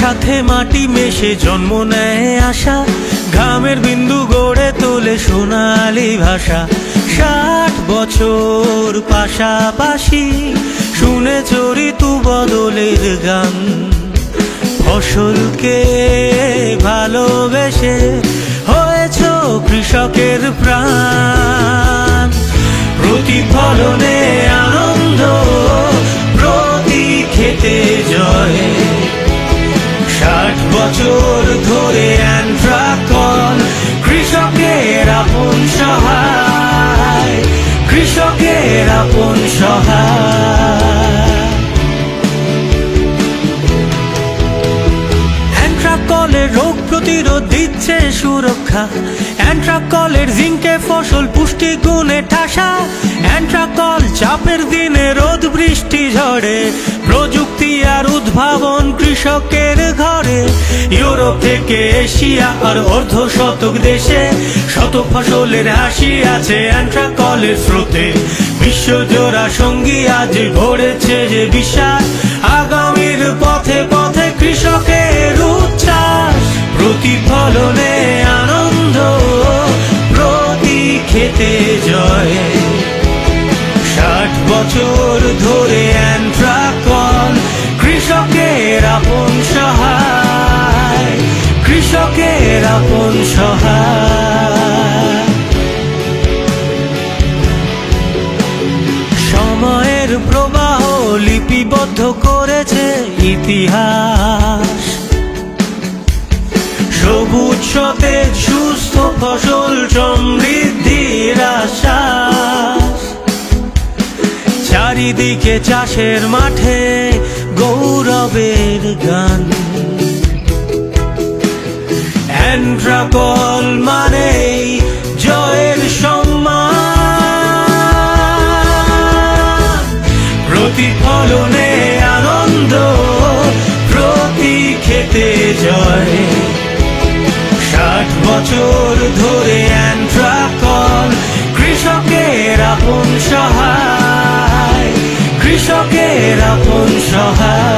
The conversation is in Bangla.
সাথে মাটি মেশে জন্ম নেয় আশা। ঘামের বিন্দু গড়ে তোলে সোনালি ভাষা। ষাট বছর পাশাপাশি শুনে চরিতু বদলের গান। ফসলকে ভালোবেসে হয়েছ কৃষকের প্রাণ। প্রতিফলনে কৃষকের আপন অ্যান্ট্রাকলের রোগ প্রতিরোধ দিচ্ছে সুরক্ষা। অ্যান্ট্রাকলের জিঙ্কে ফসল পুষ্টি গুণে ঠাসা। অ্যান্ট্রাকল চাপের দিনে রোদ বৃষ্টি ঝড়ে প্রযুক্তি আর উদ্ভাবন কৃষকের ঘরে। ইউরোপ থেকে এশিয়া আর অর্ধ শতক দেশে শত ফসলের হাসি আছে অ্যান্ট্রাকলের স্রোতে। বিশ্বজোড়া সঙ্গী আজ গড়েছে যে বিশ্বাস আগামীর পথে পথে কৃষকের উচ্ছ্বাস। প্রতিফলনে আনন্দ, প্রতি খেতে জয়। ষাট বছর ধরে অ্যান্ট্রাকল কৃষকের আপন সহায়। কৃষকের আপন সহায়। লিপিবদ্ধ করেছে ইতিহাস। সবুজ সতেজ সুস্থ ফসল সমৃদ্ধির চারিদিকে চাষের মাঠে গৌরবের গান। অ্যান্ড্রাকল বছর ধরে অ্যান্ট্রাকল কৃষকের আপন সহায় কৃষকের আপন সহায়।